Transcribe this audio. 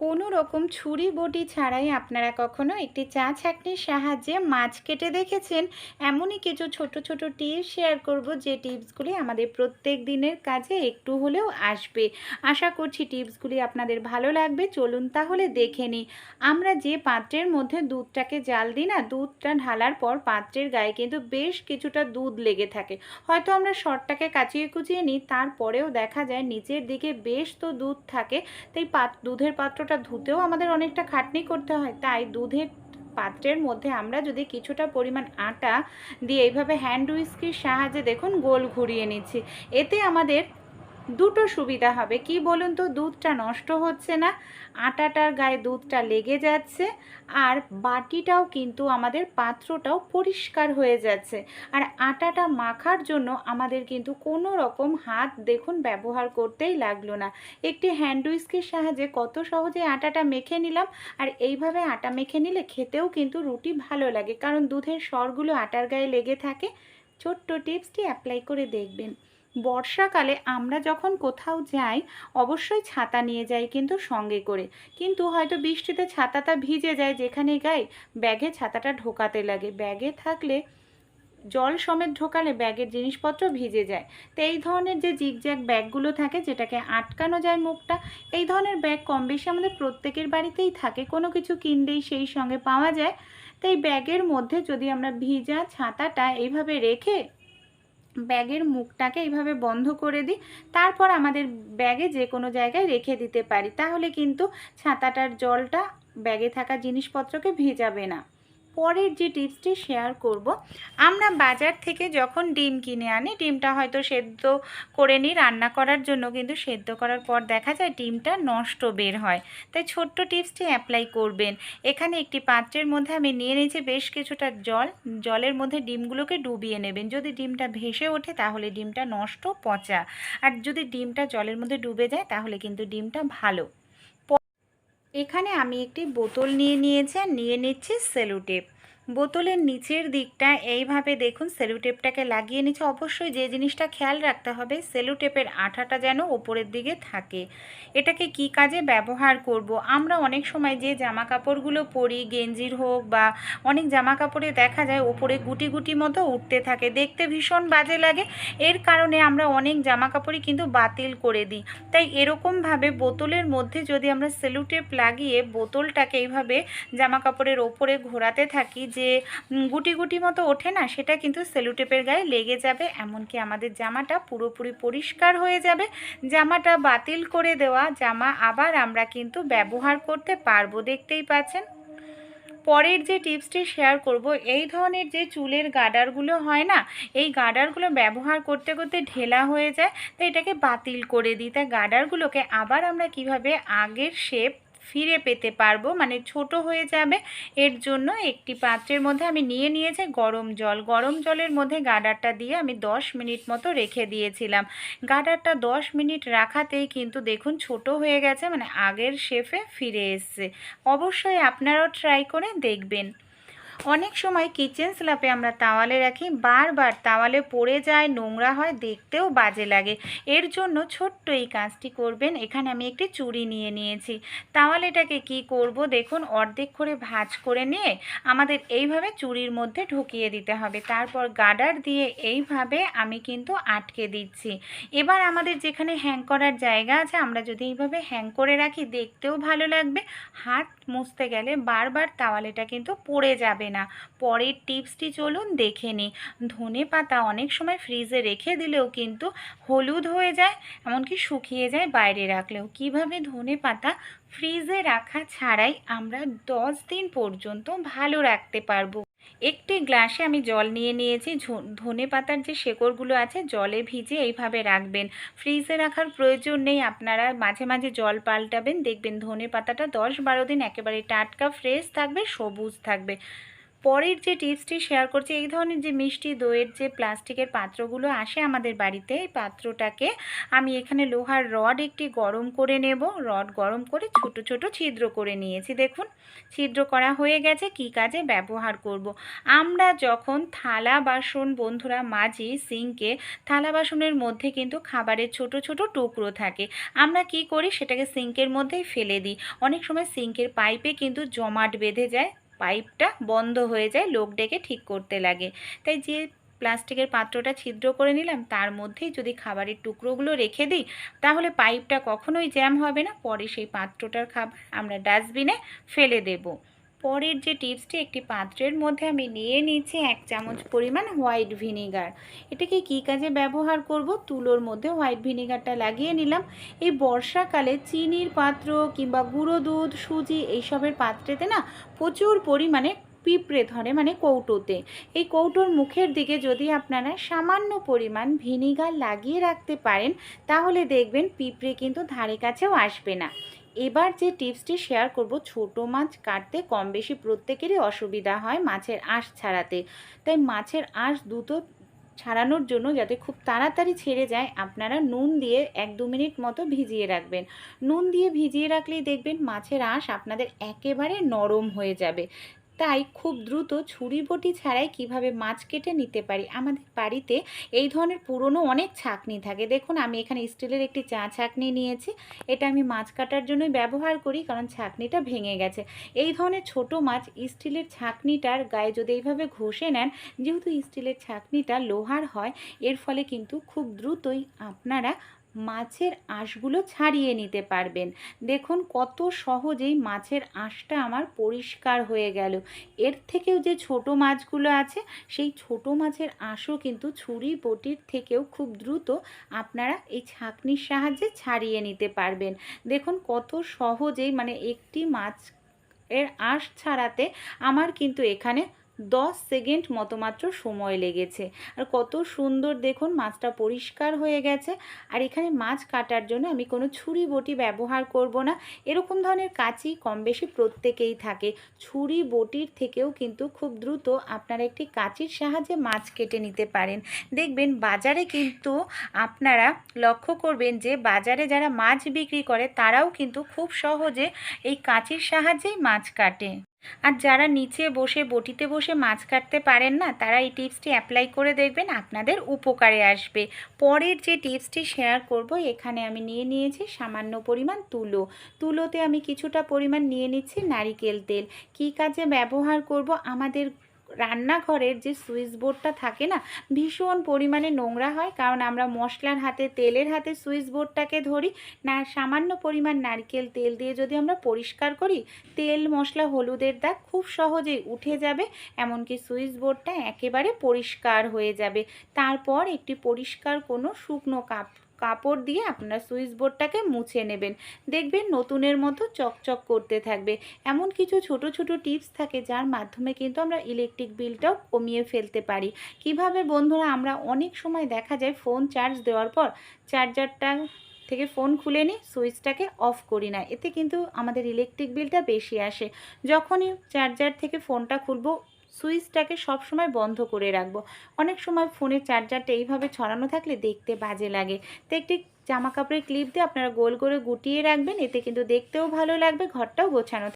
কোনো রকম ছুরি বটি ছাড়াই আপনারা কখনো একটি চা ছাঁকনির সাহায্যে মাছ কেটে দেখেছেন? এমনই কিছু ছোট ছোট টিপস শেয়ার করব যে টিপসগুলি আমাদের প্রত্যেক দিনের কাজে একটু হলেও আসবে। আশা করছি টিপসগুলি আপনাদের ভালো লাগবে। চলুন তাহলে দেখে নিই। আমরা যে পাত্রের মধ্যে দুধটাকে জাল দিই না, দুধটা ঢালার পর পাত্রের গায়ে কিন্তু বেশ কিছুটা দুধ লেগে থাকে। হয়তো আমরা শর্টটাকে কাচিয়ে কুচিয়ে নিই, তারপরেও দেখা যায় নিচের দিকে বেশ তো দুধ থাকে, তাই পাত দুধের পাত্রটা ধুতেও আমাদের অনেকটা খাটনি করতে হয়। তাই দুধের পাত্রের মধ্যে আমরা যদি কিছুটা পরিমাণ আটা দিয়ে এইভাবে হ্যান্ড উইস্কির সাহায্যে দেখুন, গোল ঘুরিয়ে নিচ্ছি। এতে আমাদের দুটো সুবিধা হবে। কি বলুন তো, দুধটা নষ্ট হচ্ছে না, আটাটার গায়ে দুধটা লেগে যাচ্ছে, আর বাটিটাও কিন্তু আমাদের পাত্রটাও পরিষ্কার হয়ে যাচ্ছে। আর আটাটা মাখার জন্য আমাদের কিন্তু কোনো রকম হাত দেখুন ব্যবহার করতেই লাগল না। একটি হ্যান্ড উইস্কের সাহায্যে কত সহজে আটাটা মেখে নিলাম, আর এইভাবে আটা মেখে নিলে খেতেও কিন্তু রুটি ভালো লাগে। কারণ দুধের স্বরগুলো আটার গায়ে লেগে থাকে। ছোট্ট টিপসটি অ্যাপ্লাই করে দেখবেন। বর্ষাকালে আমরা যখন কোথাও যাই, অবশ্যই ছাতা নিয়ে যাই কিন্তু সঙ্গে করে। কিন্তু হয়তো বৃষ্টিতে ছাতাটা ভিজে যায় যেখানে গাই ব্যাগে ছাতাটা ঢোকাতে লাগে। ব্যাগে থাকলে, জল সমেত ঢোকালে ব্যাগের জিনিসপত্র ভিজে যায়। তো এই ধরনের যে জিগজ্যাগ ব্যাগগুলো থাকে যেটাকে আটকানো যায় মুখটা, এই ধরনের ব্যাগ কম বেশি আমাদের প্রত্যেকের বাড়িতেই থাকে। কোনো কিছু কিনলেই সেই সঙ্গে পাওয়া যায়। তো এই ব্যাগের মধ্যে যদি আমরা ভিজা ছাতাটা এইভাবে রেখে ব্যাগের মুখটাকে এইভাবে বন্ধ করে দিই, তারপর আমাদের ব্যাগে যে কোনো জায়গায় রেখে দিতে পারি। তাহলে কিন্তু ছাতাটার জলটা ব্যাগে থাকা জিনিসপত্রকে ভেজাবে না। পরের যে টিপসটি শেয়ার করব, আমরা বাজার থেকে যখন ডিম কিনে আনি, ডিমটা হয়তো সেদ্ধ করে নিই রান্না করার জন্য, কিন্তু সেদ্ধ করার পর দেখা যায় ডিমটা নষ্ট বের হয়। তাই ছোট্ট টিপসটি অ্যাপ্লাই করবেন। এখানে একটি পাত্রের মধ্যে আমি নিয়ে নিয়েছি বেশ কিছুটা জল। জলের মধ্যে ডিমগুলোকে ডুবিয়ে নেবেন। যদি ডিমটা ভেসে ওঠে, তাহলে ডিমটা নষ্ট পচা। আর যদি ডিমটা জলের মধ্যে ডুবে যায়, তাহলে কিন্তু ডিমটা ভালো। এখানে আমি একটি বোতল নিয়ে নিয়েছি আর নিয়ে নিচ্ছি সেলুটেপ। বোতলের নিচের দিকটা এইভাবে দেখুন, সেলুটেপটাকে লাগিয়ে নিচ্ছে অবশ্যই যে জিনিসটা খেয়াল রাখতে হবে, সেলুটেপের আঠাটা যেন ওপরের দিকে থাকে। এটাকে কি কাজে ব্যবহার করব? আমরা অনেক সময় যে জামা কাপড়গুলো পরি, গেঞ্জির হোক বা অনেক জামা কাপড়ে দেখা যায় ওপরে গুটি গুটি মতো উঠতে থাকে। দেখতে ভীষণ বাজে লাগে। এর কারণে আমরা অনেক জামা কাপড়ই কিন্তু বাতিল করে দিই। তাই এরকমভাবে বোতলের মধ্যে যদি আমরা সেলুটেপ লাগিয়ে বোতলটাকে এইভাবে জামা কাপড়ের ওপরে ঘোরাতে থাকি, যে গুটি গুটি মতো ওঠে না, সেটা কিন্তু সেলুটেপের গায়ে লেগে যাবে। এমনকি আমাদের জামাটা পুরোপুরি পরিষ্কার হয়ে যাবে। জামাটা বাতিল করে দেওয়া জামা আবার আমরা কিন্তু ব্যবহার করতে পারব, দেখতেই পাচ্ছেন। পরের যে টিপসটি শেয়ার করব, এই ধরনের যে চুলের গার্ডারগুলো হয় না, এই গার্ডারগুলো ব্যবহার করতে করতে ঢেলা হয়ে যায়। তো এটাকে বাতিল করে দিই। তাই গাডারগুলোকে আবার আমরা কীভাবে আগের শেপ ফিরে পেতে পারব। মানে ছোট হয়ে যাবে। এর জন্য একটি পাত্রের মধ্যে আমি নিয়ে নিয়েছি গরম জল। গরম জলের মধ্যে গাডারটা দিয়ে আমি 10 মিনিট মতো রেখে দিয়েছিলাম। গাডারটা দশ মিনিট রাখাতেই কিন্তু দেখুন ছোট হয়ে গেছে। মানে আগের শেফে ফিরে এসছে। অবশ্যই আপনারাও ট্রাই করে দেখবেন। অনেক সময় কিচেন স্ল্যাপে আমরা তাওয়ালে রাখি, বারবার তাওয়ালে পড়ে যায়, নোংরা হয়, দেখতেও বাজে লাগে। এর জন্য ছোট্ট এই কাজটি করবেন। এখানে আমি একটি চুড়ি নিয়ে নিয়েছি। তাওয়ালেটাকে কি করব দেখুন, অর্ধেক করে ভাঁজ করে নিয়ে আমাদের এইভাবে চুড়ির মধ্যে ঢুকিয়ে দিতে হবে। তারপর গার্ডার দিয়ে এইভাবে আমি কিন্তু আটকে দিচ্ছি। এবার আমাদের যেখানে হ্যাং করার জায়গা আছে, আমরা যদি এইভাবে হ্যাং করে রাখি, দেখতেও ভালো লাগবে। হাত মুছতে গেলে বারবার তাওয়ালেটা কিন্তু পড়ে যাবে না। পরের টিপসটি চলুন দেখে নিই। ধনে পাতা অনেক সময় ফ্রিজে রেখে দিলেও কিন্তু হলুদ হয়ে যায়, এমনকি শুকিয়ে যায় বাইরে রাখলেও। কীভাবে ধনে পাতা ফ্রিজে রাখা ছাড়াই আমরা দশ দিন পর্যন্ত ভালো রাখতে পারব? একটি গ্লাসে আমি জল নিয়ে নিয়েছি। ধনে পাতার যে শেকড়গুলো আছে, জলে ভিজে এইভাবে রাখবেন। ফ্রিজে রাখার প্রয়োজন নেই। আপনারা মাঝে মাঝে জল পাল্টাবেন। দেখবেন ধনে পাতাটা দশ বারো দিন একেবারে টাটকা ফ্রেশ থাকবে, সবুজ থাকবে। পরের যে টিপসটি শেয়ার করছি, এই ধরনের যে মিষ্টি দইয়ের যে প্লাস্টিকের পাত্রগুলো আসে আমাদের বাড়িতে, এই পাত্রটাকে আমি এখানে লোহার রড একটি গরম করে নেব। রড গরম করে ছোট ছোট ছিদ্র করে নিয়েছি, দেখুন। ছিদ্র করা হয়ে গেছে, কি কাজে ব্যবহার করব। আমরা যখন থালা বাসন, বন্ধুরা মাজি সিঙ্কে থালা বাসনের মধ্যে কিন্তু খাবারের ছোট ছোট টুকরো থাকে। আমরা কি করি, সেটাকে সিঙ্কের মধ্যেই ফেলে দিই। অনেক সময় সিঙ্কের পাইপে কিন্তু জমাট বেঁধে যায়। পাইপটা বন্ধ হয়ে যায়, লোক ডেকে ঠিক করতে লাগে। তাই যে প্লাস্টিকের পাত্রটা ছিদ্র করে নিলাম, তার মধ্যেই যদি খাবারের টুকরোগুলো রেখে দিই, তাহলে পাইপটা কখনোই জ্যাম হবে না। পরে সেই পাত্রটার খাবার আমরা ডাস্টবিনে ফেলে দেব। পরের যে টিপসটি একটি পাত্রের মধ্যে আমি নিয়ে নিচ্ছি এক চামচ পরিমাণ হোয়াইট ভিনিগার। এটাকে কী কাজে ব্যবহার করব? তুলোর মধ্যে হোয়াইট ভিনিগারটা লাগিয়ে নিলাম। এই বর্ষাকালে চিনির পাত্র কিংবা গুঁড়ো দুধ, সুজি এইসবের পাত্রেতে না প্রচুর পরিমাণে পিঁপড়ে ধরে মানে কৌটোতে। এই কৌটোর মুখের দিকে যদি আপনারা সামান্য পরিমাণ ভিনিগার লাগিয়ে রাখতে পারেন, তাহলে দেখবেন পিঁপড়ে কিন্তু ধারে কাছেও আসবে না। এবার যে টিপসটি শেয়ার করব, ছোট মাছ কাটতে কম বেশি প্রত্যেকেরই অসুবিধা হয় মাছের আঁশ ছাড়াতে। তাই মাছের আঁশ দ্রুত ছাড়ানোর জন্য যাতে খুব তাড়াতাড়ি ছেড়ে যায়, আপনারা নুন দিয়ে এক দু মিনিট মতো ভিজিয়ে রাখবেন। নুন দিয়ে ভিজিয়ে রাখলেই দেখবেন মাছের আঁশ আপনাদের একেবারে নরম হয়ে যাবে। তাই খুব দ্রুত ছুরি বটি ছাড়াই কীভাবে মাছ কেটে নিতে পারি? আমাদের বাড়িতে এই ধরনের পুরনো অনেক ছাকনি থাকে। দেখুন, আমি এখানে স্টিলের একটি চা ছাকনি নিয়েছি। এটা আমি মাছ কাটার জন্যই ব্যবহার করি, কারণ ছাকনিটা ভেঙে গেছে। এই ধরনের ছোট মাছ স্টিলের ছাকনিটার গায়ে যদি এইভাবে ঘষে নেন, যেহেতু স্টিলের ছাকনিটা লোহার হয়, এর ফলে কিন্তু খুব দ্রুতই আপনারা মাছের আঁশগুলো ছাড়িয়ে নিতে পারবেন। দেখুন কত সহজেই মাছের আঁশটা আমার পরিষ্কার হয়ে গেল। এর থেকেও যে ছোট মাছগুলো আছে, সেই ছোট মাছের আঁশও কিন্তু ছুরি বটির থেকেও খুব দ্রুত আপনারা এই ছাঁকনির সাহায্যে ছাড়িয়ে নিতে পারবেন। দেখুন কত সহজেই মানে একটি মাছ এর আঁশ ছাড়াতে আমার কিন্তু এখানে দশ সেকেন্ড মতো মাত্র সময় লেগেছে। আর কত সুন্দর দেখুন, মাছটা পরিষ্কার হয়ে গেছে। আর এখানে মাছ কাটার জন্য আমি কোনো ছুরি বটি ব্যবহার করব না। এরকম ধরনের কাঁচি কম বেশি প্রত্যেকেই থাকে। ছুরি বটির থেকেও কিন্তু খুব দ্রুত আপনারা একটি কাঁচির সাহায্যে মাছ কেটে নিতে পারেন। দেখবেন বাজারে কিন্তু আপনারা লক্ষ্য করবেন যে, বাজারে যারা মাছ বিক্রি করে, তারাও কিন্তু খুব সহজে এই কাঁচির সাহায্যেই মাছ কাটে। আর যারা নিচে বসে, বটিতে বসে মাছ কাটতে পারেন না, তারা এই টিপসটি অ্যাপ্লাই করে দেখবেন, আপনাদের উপকারে আসবে। পরের যে টিপসটি শেয়ার করব, এখানে আমি নিয়ে নিয়েছি সামান্য পরিমাণ তুলো। তুলোতে আমি কিছুটা পরিমাণ নিয়ে নিচ্ছি নারিকেল তেল। কি কাজে ব্যবহার করব, আমাদের রান্নাঘরের যে সুইচ বোর্ডটা থাকে না, ভীষণ পরিমাণে নোংরা হয়। কারণ আমরা মশলার হাতে, তেলের হাতে সুইচ বোর্ডটাকে ধরি, না, সামান্য পরিমাণ নারকেল তেল দিয়ে যদি আমরা পরিষ্কার করি, তেল, মশলা, হলুদের দাগ খুব সহজেই উঠে যাবে, এমনকি সুইচ বোর্ডটা একেবারে পরিষ্কার হয়ে যাবে। তারপর একটি পরিষ্কার কোনো শুকনো কাপ কাপড় দিয়ে আপনারা সুইচ বোর্ডটাকে মুছে নেবেন। দেখবেন নতুনের মতো চকচক করতে থাকবে। এমন কিছু ছোট ছোট টিপস থাকে যার মাধ্যমে কিন্তু আমরা ইলেকট্রিক বিলটাও কমিয়ে ফেলতে পারি। কীভাবে বন্ধুরা, আমরা অনেক সময় দেখা যায় ফোন চার্জ দেওয়ার পর চার্জারটা থেকে ফোন খুলে নিই, সুইচটাকে অফ করি না। এতে কিন্তু আমাদের ইলেকট্রিক বিলটা বেশি আসে। যখনই চার্জার থেকে ফোনটা খুলবো সুইচটাকে সব সময় বন্ধ করে রাখব। অনেক সময় ফোনের চার্জারটা এইভাবে ছড়ানো থাকলে দেখতে বাজে লাগে। তো একটি জামা কাপড়ের ক্লিপ দিয়ে আপনারা গোল করে গুটিয়ে রাখবেন, এতে কিন্তু দেখতেও ভালো লাগবে, ঘরটাও গোছানো